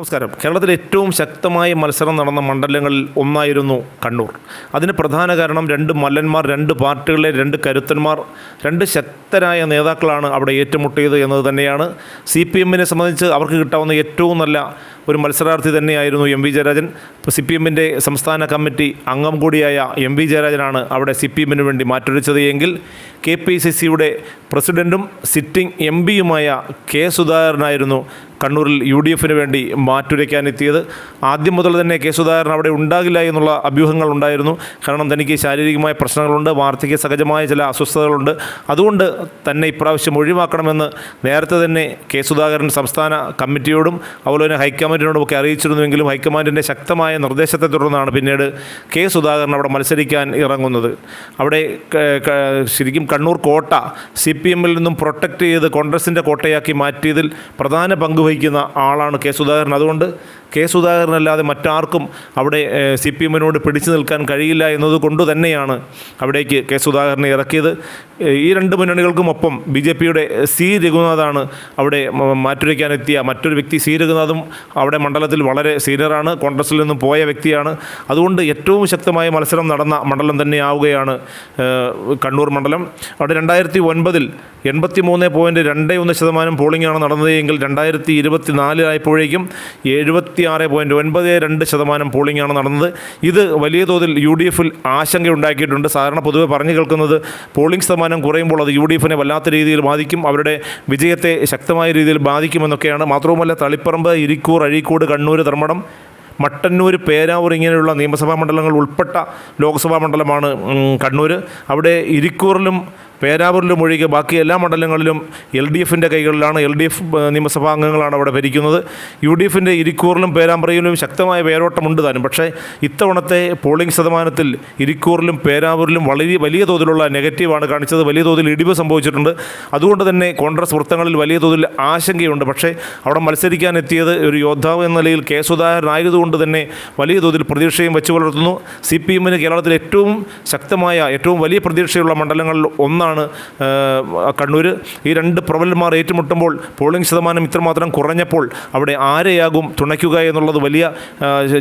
നമസ്കാരം. കേരളത്തിലെ ഏറ്റവും ശക്തമായ മത്സരം നടന്ന മണ്ഡലങ്ങളിൽ ഒന്നായിരുന്നു കണ്ണൂർ. അതിന് പ്രധാന കാരണം രണ്ട് മല്ലന്മാർ രണ്ട് പാർട്ടികളിലെ രണ്ട് കരുത്തന്മാർ രണ്ട് ശക്തരായ നേതാക്കളാണ് അവിടെ ഏറ്റുമുട്ടിയത് എന്നത് തന്നെയാണ്. സി പി എമ്മിനെ സംബന്ധിച്ച് അവർക്ക് കിട്ടാവുന്ന ഏറ്റവും നല്ല ഒരു മത്സരാർത്ഥി തന്നെയായിരുന്നു M V Jayarajan. C P എമ്മിന്റെ സംസ്ഥാന കമ്മിറ്റി അംഗം കൂടിയായ എം വി ജയരാജനാണ് അവിടെ സി പി എമ്മിന് വേണ്ടി മാറ്റൊഴിച്ചത് എങ്കിൽ കെ പി സി സിയുടെ പ്രസിഡന്റും സിറ്റിംഗ് എം പിയുമായ കെ സുധാകരനായിരുന്നു കണ്ണൂരിൽ യു ഡി എഫിന് വേണ്ടി മാറ്റുരയ്ക്കാനെത്തിയത്. ആദ്യം മുതൽ തന്നെ കെ സുധാകരൻ അവിടെ ഉണ്ടാകില്ല എന്നുള്ള അഭ്യൂഹങ്ങൾ ഉണ്ടായിരുന്നു. കാരണം തനിക്ക് ശാരീരികമായ പ്രശ്നങ്ങളുണ്ട് വാർദ്ധക്യ സഹജമായ ചില അസ്വസ്ഥതകളുണ്ട്. അതുകൊണ്ട് തന്നെ ഇപ്രാവശ്യം ഒഴിവാക്കണമെന്ന് നേരത്തെ തന്നെ കെ സുധാകരൻ സംസ്ഥാന കമ്മിറ്റിയോടും അതുപോലെ തന്നെ ഹൈക്കമാൻഡിനോടും ഒക്കെ അറിയിച്ചിരുന്നുവെങ്കിലും ഹൈക്കമാൻഡിന്റെ ശക്തമായ നിർദ്ദേശത്തെ തുടർന്നാണ് പിന്നീട് കെ സുധാകരൻ അവിടെ മത്സരിക്കാൻ ഇറങ്ങുന്നത്. അവിടെ ശരിക്കും കണ്ണൂർ കോട്ട സി പി എമ്മിൽ നിന്നും പ്രൊട്ടക്റ്റ് ചെയ്ത് കോൺഗ്രസിന്റെ കോട്ടയാക്കി മാറ്റിയതിൽ പ്രധാന പങ്ക് വഹിക്കുന്ന ആളാണ് കെ സുധാകരൻ. അതുകൊണ്ട് കെ സുധാകരനല്ലാതെ മറ്റാർക്കും അവിടെ സി പി എമ്മിനോട് പിടിച്ചു നിൽക്കാൻ കഴിയില്ല എന്നതുകൊണ്ട് തന്നെയാണ് അവിടേക്ക് കെ സുധാകരനെ ഇറക്കിയത്. ഈ രണ്ട് മുന്നണികൾക്കുമൊപ്പം ബി ജെ പിയുടെ സി രഘുനാഥാണ് അവിടെ മാറ്റുരയ്ക്കാനെത്തിയ മറ്റൊരു വ്യക്തി സി രഘുനാഥും അവിടെ മണ്ഡലത്തിൽ വളരെ സീനിയറാണ് കോൺഗ്രസിൽ നിന്നും പോയ വ്യക്തിയാണ്. അതുകൊണ്ട് ഏറ്റവും ശക്തമായ മത്സരം നടന്ന മണ്ഡലം തന്നെയാവുകയാണ് കണ്ണൂർ മണ്ഡലം. അവിടെ രണ്ടായിരത്തി ഒൻപതിൽ എൺപത്തി മൂന്ന് പോയിന്റ് രണ്ട് ഒന്ന് ശതമാനം പോളിംഗാണ് നടന്നത് എങ്കിൽ രണ്ടായിരത്തി ഇരുപത്തി നാലിലായപ്പോഴേക്കും എഴുപത്തി ആറ് പോയിന്റ് ഒൻപത് രണ്ട് ശതമാനം പോളിംഗാണ് നടന്നത്. ഇത് വലിയ തോതിൽ യു ഡി എഫിൽ ആശങ്ക ഉണ്ടാക്കിയിട്ടുണ്ട് സാധാരണ പൊതുവെ പറഞ്ഞു കേൾക്കുന്നത് പോളിംഗ് ശതമാനം കുറയുമ്പോൾ അത് യു ഡി എഫിനെ വല്ലാത്ത രീതിയിൽ ബാധിക്കും അവരുടെ വിജയത്തെ ശക്തമായ രീതിയിൽ ബാധിക്കുമെന്നൊക്കെയാണ്. മാത്രവുമല്ല തളിപ്പറമ്പ് ഇരിക്കൂർ അഴീക്കോട് കണ്ണൂർ ധർമ്മടം മട്ടന്നൂർ പേരാവൂർ ഇങ്ങനെയുള്ള നിയമസഭാ മണ്ഡലങ്ങൾ ഉൾപ്പെട്ട ലോക്സഭാ മണ്ഡലമാണ് കണ്ണൂർ അവിടെ ഇരിക്കൂറിലും പേരാവൂരിലും ഒഴികെ ബാക്കി എല്ലാ മണ്ഡലങ്ങളിലും എൽ ഡി എഫിന്റെ കൈകളിലാണ് എൽ ഡി എഫ് നിയമസഭാ അംഗങ്ങളാണ് അവിടെ ഭരിക്കുന്നത്. യു ഡി എഫിന്റെ ഇരിക്കൂറിലും പേരാമ്പ്രയിലും ശക്തമായ വേരോട്ടമുണ്ട് താനും. പക്ഷേ ഇത്തവണത്തെ പോളിംഗ് ശതമാനത്തിൽ ഇരിക്കൂറിലും പേരാവൂരിലും വളരെ വലിയ തോതിലുള്ള നെഗറ്റീവാണ് കാണിച്ചത്. വലിയ തോതിൽ ഇടിവ് സംഭവിച്ചിട്ടുണ്ട്. അതുകൊണ്ട് തന്നെ കോൺഗ്രസ് വൃത്തങ്ങളിൽ വലിയ തോതിൽ ആശങ്കയുണ്ട്. പക്ഷേ അവിടെ മത്സരിക്കാൻ എത്തിയത് ഒരു യോദ്ധാവ് എന്ന നിലയിൽ കെ സുധാകരനായതുകൊണ്ട് തന്നെ വലിയ തോതിൽ പ്രതീക്ഷയും വെച്ചു പുലർത്തുന്നു. സി പി എമ്മിന് കേരളത്തിൽ ഏറ്റവും ശക്തമായ ഏറ്റവും വലിയ പ്രതീക്ഷയുള്ള മണ്ഡലങ്ങളിൽ ഒന്നാണ് കണ്ണൂർ ഈ രണ്ട് പ്രബലന്മാർ ഏറ്റുമുട്ടുമ്പോൾ പോളിംഗ് ശതമാനം ഇത്രമാത്രം കുറഞ്ഞപ്പോൾ അവിടെ ആരെയാകും തുണയ്ക്കുക എന്നുള്ളത് വലിയ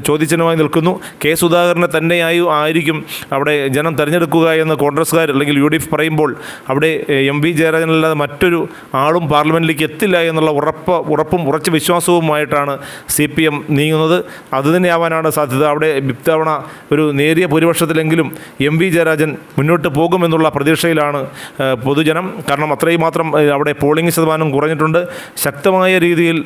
ചോദ്യചിഹ്നമായി നിൽക്കുന്നു. കെ സുധാകരനെ തന്നെയായി ആയിരിക്കും അവിടെ ജനം തിരഞ്ഞെടുക്കുക എന്ന് കോൺഗ്രസ്സുകാർ അല്ലെങ്കിൽ യു ഡി എഫ് പറയുമ്പോൾ അവിടെ എം വി ജയരാജനല്ലാതെ മറ്റൊരു ആളും പാർലമെന്റിലേക്ക് എത്തില്ല എന്നുള്ള ഉറപ്പ് ഉറപ്പും ഉറച്ച വിശ്വാസവുമായിട്ടാണ് സി പി എം നീങ്ങുന്നത്. അതുതന്നെയാവാനാണ് സാധ്യത. അവിടെ ഇത്തവണ ഒരു നേരിയ ഭൂരിപക്ഷത്തിലെങ്കിലും എം വി ജയരാജൻ മുന്നോട്ട് പോകുമെന്നുള്ള പ്രതീക്ഷയിലാണ് പൊതുജനം. കാരണം അത്രയും മാത്രം അവിടെ പോളിംഗ് ശതമാനം കുറഞ്ഞിട്ടുണ്ട്. ശക്തമായ രീതിയിൽ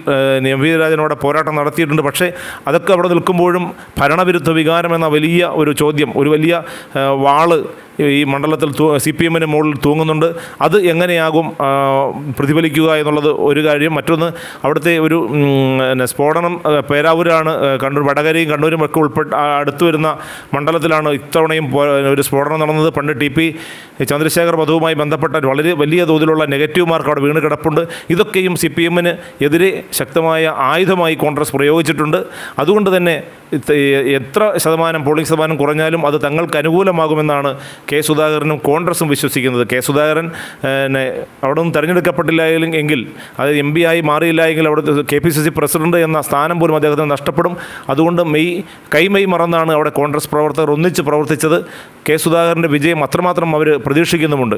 ജയരാജനോടെ പോരാട്ടം നടത്തിയിട്ടുണ്ട്. പക്ഷേ അതൊക്കെ അവിടെ നിൽക്കുമ്പോഴും ഭരണവിരുദ്ധ വികാരം എന്ന വലിയ ഒരു ചോദ്യം ഒരു വലിയ വാൾ ഈ മണ്ഡലത്തിൽ സി പി എമ്മിന് മുകളിൽ തൂങ്ങുന്നുണ്ട്. അത് എങ്ങനെയാകും പ്രതിഫലിക്കുക എന്നുള്ളത് ഒരു കാര്യം. മറ്റൊന്ന് അവിടുത്തെ ഒരു സ്ഫോടനം പേരാവൂരാണ് കണ്ണൂർ വടകരയും കണ്ണൂരും ഒക്കെ ഉൾപ്പെട്ട അടുത്ത് വരുന്ന മണ്ഡലത്തിലാണ് ഇത്തവണയും ഒരു സ്ഫോടനം നടന്നത്. പണ്ട് ടി പി ചന്ദ്രശേഖർ വധവുമായി ബന്ധപ്പെട്ട വളരെ വലിയ തോതിലുള്ള നെഗറ്റീവ് മാർക്ക് അവിടെ വീണ് കിടപ്പുണ്ട്. ഇതൊക്കെയും സി പി എമ്മിന് എതിരെ ശക്തമായ ആയുധമായി കോൺഗ്രസ് പ്രയോഗിച്ചിട്ടുണ്ട്. അതുകൊണ്ട് തന്നെ എത്ര ശതമാനം പോളിംഗ് ശതമാനം കുറഞ്ഞാലും അത് തങ്ങൾക്ക് അനുകൂലമാകുമെന്നാണ് കെ സുധാകരനും കോൺഗ്രസും വിശ്വസിക്കുന്നത്. കെ സുധാകരൻ അവിടെ നിന്ന് തിരഞ്ഞെടുക്കപ്പെട്ടില്ല എങ്കിൽ അത് എം പി ആയി മാറിയില്ല എങ്കിൽ അവിടെ K P C C president എന്ന സ്ഥാനം പോലും അദ്ദേഹത്തിന് നഷ്ടപ്പെടും. അതുകൊണ്ട് മെയ് കൈമെയ് മറന്നാണ് അവിടെ കോൺഗ്രസ് പ്രവർത്തകർ ഒന്നിച്ച് പ്രവർത്തിച്ചത്. കെ സുധാകരന്റെ വിജയം അത്രമാത്രം അവർ പ്രതീക്ഷിക്കുന്നുമുണ്ട്.